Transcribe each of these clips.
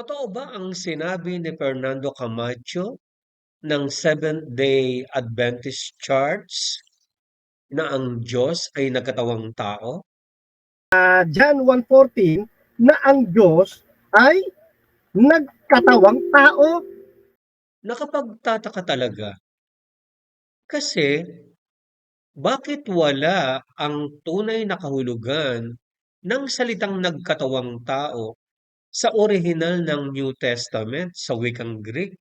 Totoo ba ang sinabi ni Fernando Camacho ng Seventh-day Adventist Church na ang Diyos ay nagkatawang tao? uh, John 1.14 na ang Diyos ay nagkatawang tao. Nakapagtataka talaga. Kasi, bakit wala ang tunay na kahulugan ng salitang nagkatawang tao sa orihinal ng New Testament sa wikang Greek?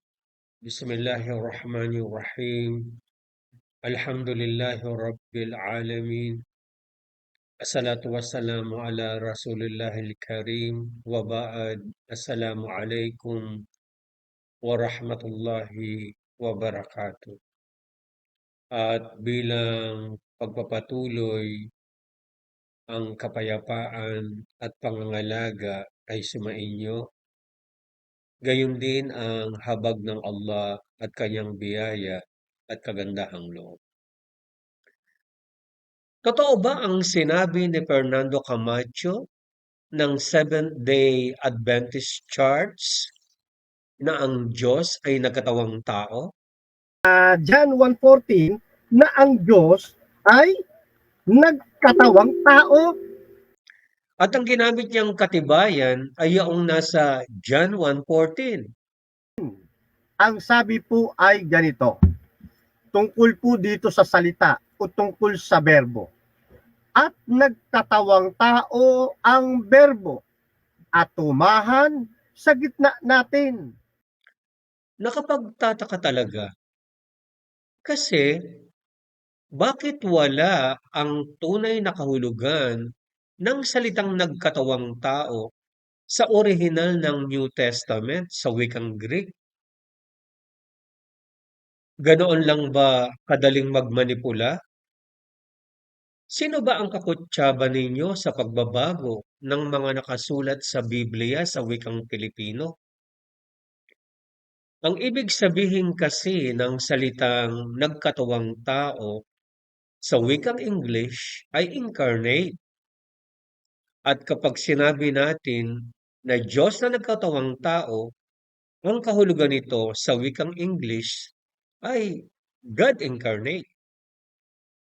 Bismillahirrahmanirrahim. Alhamdulillahi Rabbil Alamin. Assalatu wassalamu ala Rasulillahil Karim wa ba'd. Assalamu alaikum wa rahmatullahi wa barakatuh. At bilang pagpapatuloy ang kapayapaan at pangangalaga ay sumainyo. Gayon din ang habag ng Allah at kanyang biyaya at kagandahang loob. Totoo ba ang sinabi ni Fernando Camacho ng Seventh-day Adventist Church na ang Diyos ay nagkatawang tao? Uh, John 1.14 na ang Diyos ay nagkatawang tao. At ang ginamit niyang katibayan ay yung nasa John 1.14. Ang sabi po ay ganito, tungkol po dito sa salita o tungkol sa berbo. At nagkatawang tao ang berbo at tumahan sa gitna natin. Nakapagtataka talaga. Kasi, bakit wala ang tunay na kahulugan ng salitang nagkatawang tao sa orihinal ng New Testament sa wikang Greek? Ganoon lang ba kadaling magmanipula? Sino ba ang kakutsaba ninyo sa pagbabago ng mga nakasulat sa Biblia sa wikang Pilipino? Ang ibig sabihin kasi ng salitang nagkatawang tao sa wikang English ay incarnate. At kapag sinabi natin na Diyos na nagkatawang tao, ang kahulugan nito sa wikang English ay God incarnate.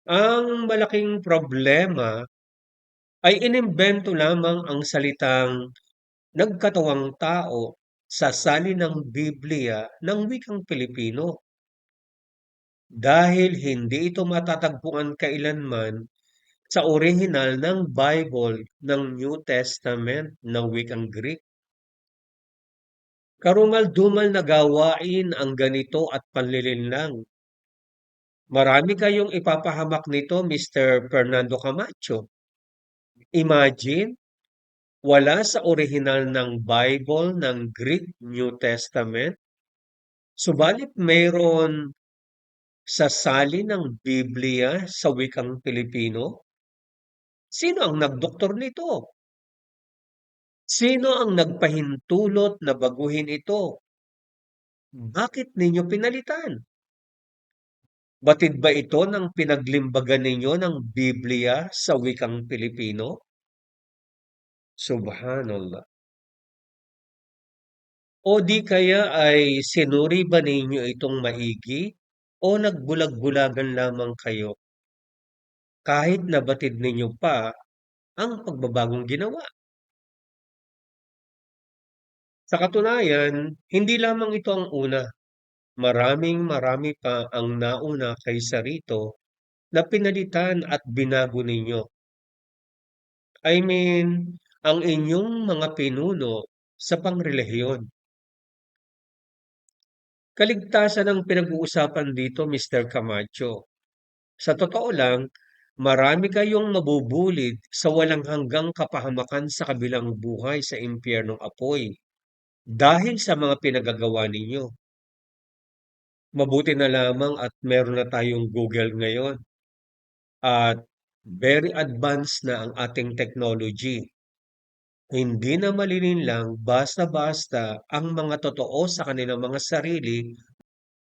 Ang malaking problema ay inimbento lamang ang salitang nagkatawang tao sa salin ng Biblia ng wikang Pilipino. Dahil hindi ito matatagpuan kailanman sa orihinal ng Bible ng New Testament ng wikang Greek. Karumal-dumal na gawain ang ganito at panlilinlang. Marami kayong ipapahamak nito, Mr. Fernando Camacho. Imagine, wala sa orihinal ng Bible ng Greek New Testament, subalit mayroon sa sali ng Biblia sa wikang Pilipino? Sino ang nagdoktor nito? Sino ang nagpahintulot na baguhin ito? Bakit ninyo pinalitan? Batid ba ito ng pinaglimbagan ninyo ng Biblia sa wikang Pilipino? Subhanallah. O di kaya ay sinuri ba ninyo itong maigi o nagbulag-bulagan lamang kayo kahit nabatid ninyo pa ang pagbabagong ginawa? Sa katunayan, hindi lamang ito ang una. Maraming marami pa ang nauna kaysa rito na pinalitan at binago ninyo. I mean, ang inyong mga pinuno sa pangrelihiyon. Kaligtasan ang pinag-uusapan dito, Mr. Camacho. Sa totoo lang, marami kayong mabubulid sa walang hanggang kapahamakan sa kabilang buhay sa impyernong apoy dahil sa mga pinagagawa ninyo. Mabuti na lamang at meron na tayong Google ngayon. At very advanced na ang ating technology. Hindi na lang basta-basta ang mga totoo sa kanilang mga sarili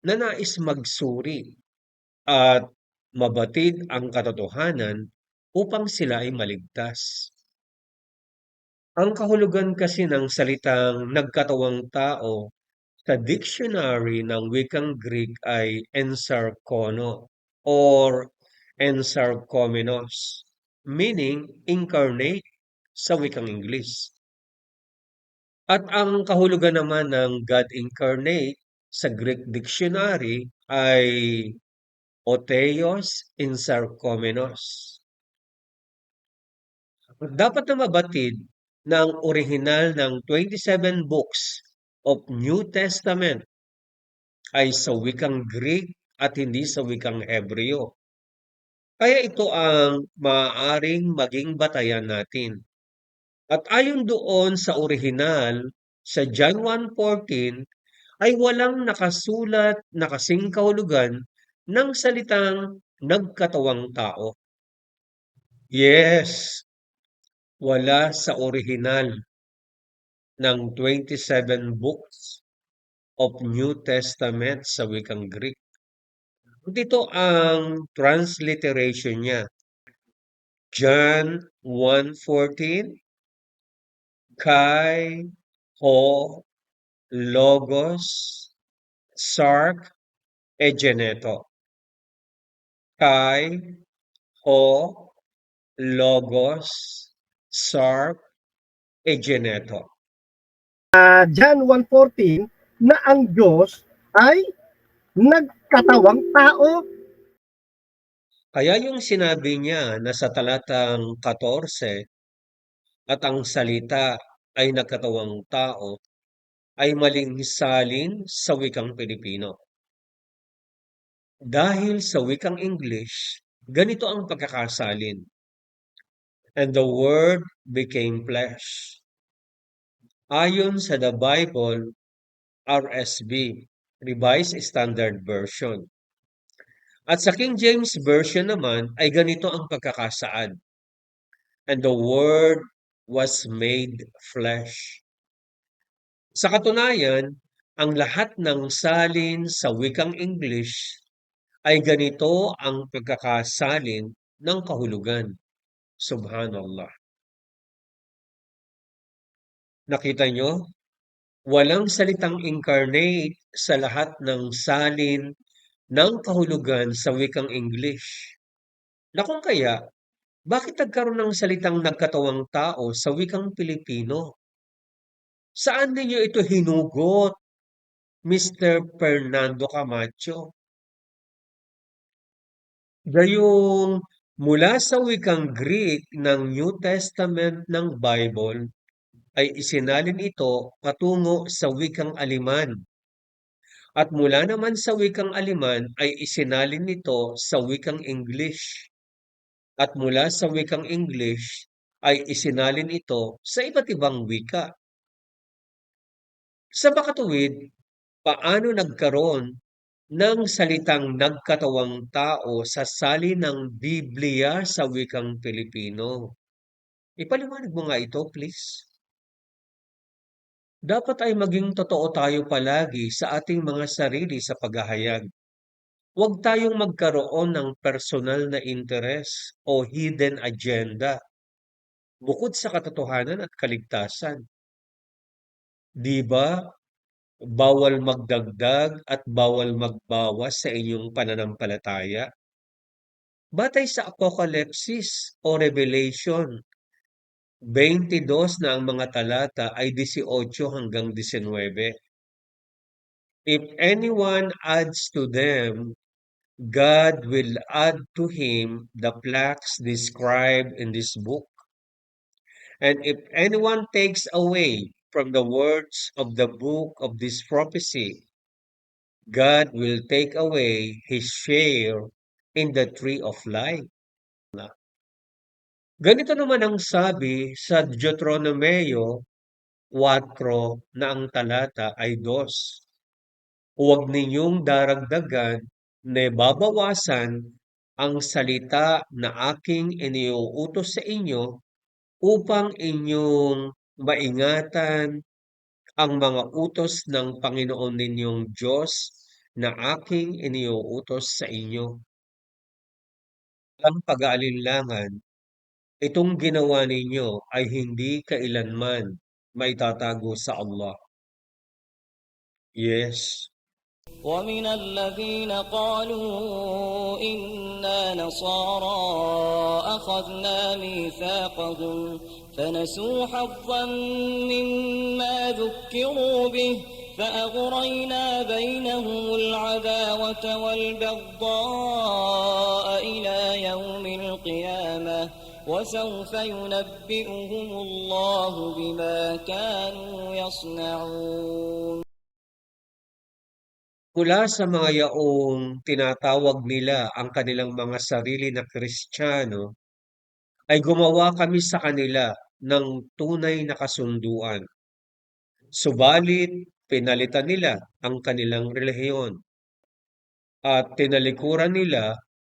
na nais magsuri at mabatid ang katotohanan upang sila ay maligtas. Ang kahulugan kasi ng salitang nagkatawang tao sa dictionary ng wikang Greek ay ensarkono or ensarkomenos, meaning incarnate sa wikang Ingles. At ang kahulugan naman ng God incarnate sa Greek dictionary ay Otheos ensarkomenos. Dapat na mabatid na ang orihinal ng 27 books of New Testament ay sa wikang Greek at hindi sa wikang Hebreo. Kaya ito ang maaaring maging batayan natin. At ayon doon sa orihinal, sa John 1.14, ay walang nakasulat na kasing kahulugan ng salitang nagkatawang tao. Yes, wala sa orihinal ng 27 books of New Testament sa wikang Greek. Dito ang transliteration niya. John 1.14 Kai Ho Logos Sark Egeneto. Kai Ho Logos Sark Egeneto. Uh, John 1.14 na ang Diyos ay nagkatawang tao. Kaya yung sinabi niya na sa talatang 14 at ang salita ay nagkatawang tao ay maling salin sa wikang Pilipino. Dahil sa wikang English, ganito ang pagkakasalin. And the Word became flesh. Ayon sa the Bible, RSV, Revised Standard Version. At sa King James Version naman ay ganito ang pagkakasaad. And the Word was made flesh. Sa katunayan, ang lahat ng salin sa wikang English ay ganito ang pagkakasalin ng kahulugan. Subhanallah. Nakita nyo? Walang salitang incarnate sa lahat ng salin ng kahulugan sa wikang English. Na kung kaya, bakit nagkaroon ng salitang nagkatawang tao sa wikang Pilipino? Saan ninyo ito hinugot, Mr. Fernando Camacho? Gayong mula sa wikang Greek ng New Testament ng Bible ay isinalin ito patungo sa wikang Aliman. At mula naman sa wikang Aliman ay isinalin nito sa wikang English. At mula sa wikang English ay isinalin ito sa iba't ibang wika. Sa makatuwid, paano nagkaroon ng salitang nagkatawang tao sa salin ng Biblia sa wikang Pilipino? Ipaliwanag mo nga ito, please. Dapat ay maging totoo tayo palagi sa ating mga sarili sa paghahayag. Huwag tayong magkaroon ng personal na interes o hidden agenda bukod sa katotohanan at kaligtasan. Di ba? Bawal magdagdag at bawal magbawas sa inyong pananampalataya. Batay sa Apokalipsis o Revelation 22 na ang mga talata ay 18 hanggang 19. If anyone adds to them, God will add to him the plagues described in this book. And if anyone takes away from the words of the book of this prophecy, God will take away his share in the tree of life. Ganito naman ang sabi sa Deuteronomeo 4 na ang talata ay 2. Huwag ninyong daragdagan na babawasan ang salita na aking iniuutos sa inyo upang inyong maingatan ang mga utos ng Panginoon ninyong Diyos na aking iniuutos sa inyo. Ang pag-aalinlangan Itong ginawa ninyo ay hindi kailanman maitatago sa Allah. Yes. ومن الذين قالوا إنا نصارى أخذنا ميثاقهم فنسوا حظا مما ذكروا به فأغرينا بينهم العداوة والبغضاء إلى يوم القيامة وسوف ينبئهم الله بما كانوا يصنعون. Mula sa mga yaong tinatawag nila ang kanilang mga sarili na Kristiyano, ay gumawa kami sa kanila ng tunay na kasunduan. Subalit, pinalitan nila ang kanilang relihiyon at tinalikuran nila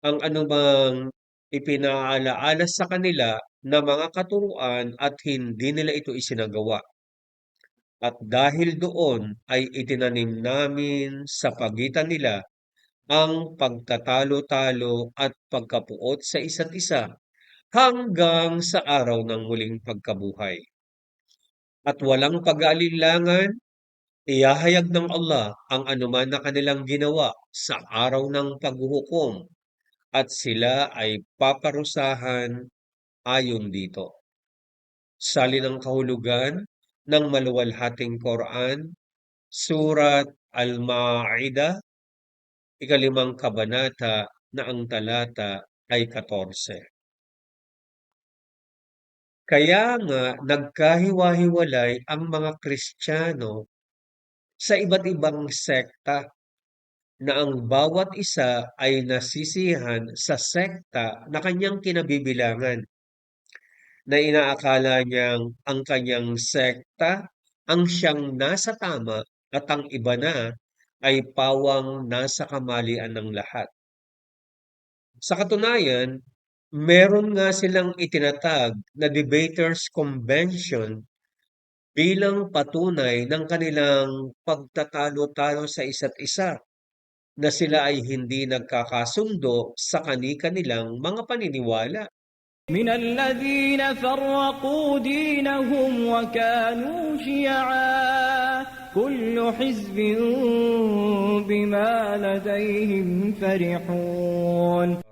ang anumang ipinaalaala sa kanila na mga katuruan at hindi nila ito isinagawa. At dahil doon ay itinanim namin sa pagitan nila ang pagtatalo-talo at pagkapuot sa isa't isa hanggang sa araw ng muling pagkabuhay. At walang pag-aalinlangan, ihahayag ng Allah ang anuman na kanilang ginawa sa araw ng paghuhukom at sila ay paparusahan ayon dito. Sali ng kahulugan ng maluwalhating Quran, Surat Al-Ma'idah, ikalimang kabanata na ang talata ay 14. Kaya nga nagkahiwa-hiwalay ang mga Kristiyano sa iba't ibang sekta na ang bawat isa ay nasisihan sa sekta na kanyang kinabibilangan na inaakala niyang ang kanyang sekta ang siyang nasa tama at ang iba na ay pawang nasa kamalian ng lahat. Sa katunayan, meron nga silang itinatag na Debaters Convention bilang patunay ng kanilang pagtatalo-talo sa isa't isa na sila ay hindi nagkakasundo sa kani-kanilang mga paniniwala. من الذين فرقوا دينهم وكانوا شيعا كل حزب بما لديهم فرحون Barakallah.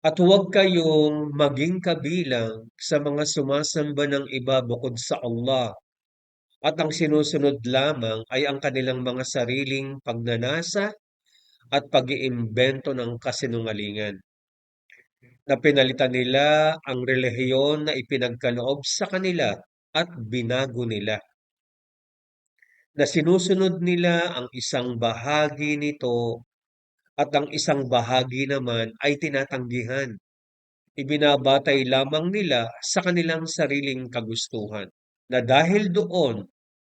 at huwag kayong maging kabilang sa mga sumasamba ng iba bukod sa Allah at ang sinusunod lamang ay ang kanilang mga sariling pagnanasa at pag-iimbento ng kasinungalingan. Na pinalitan nila ang relihiyon na ipinagkaloob sa kanila at binago nila. Na sinusunod nila ang isang bahagi nito at ang isang bahagi naman ay tinatanggihan. Ibinabatay lamang nila sa kanilang sariling kagustuhan. Na dahil doon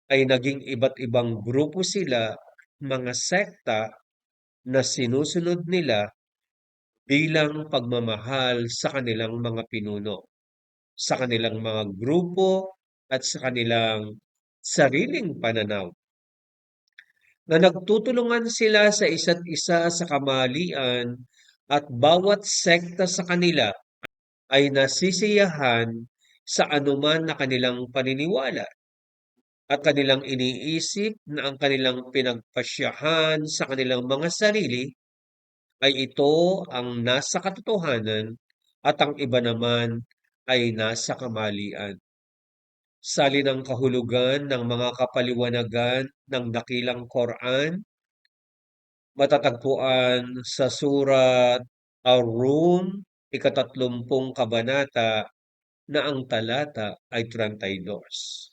ay naging iba't ibang grupo sila, mga sekta na sinusunod nila bilang pagmamahal sa kanilang mga pinuno, sa kanilang mga grupo at sa kanilang sariling pananaw. Na nagtutulungan sila sa isa't isa sa kamalian at bawat sekta sa kanila ay nasisiyahan sa anuman na kanilang paniniwala at kanilang iniisip na ang kanilang pinagpasyahan sa kanilang mga sarili ay ito ang nasa katotohanan at ang iba naman ay nasa kamalian. Sali ng kahulugan ng mga kapaliwanagan ng dakilang Quran, matatagpuan sa surat Ar-Rum, ikatatlumpung kabanata na ang talata ay 32.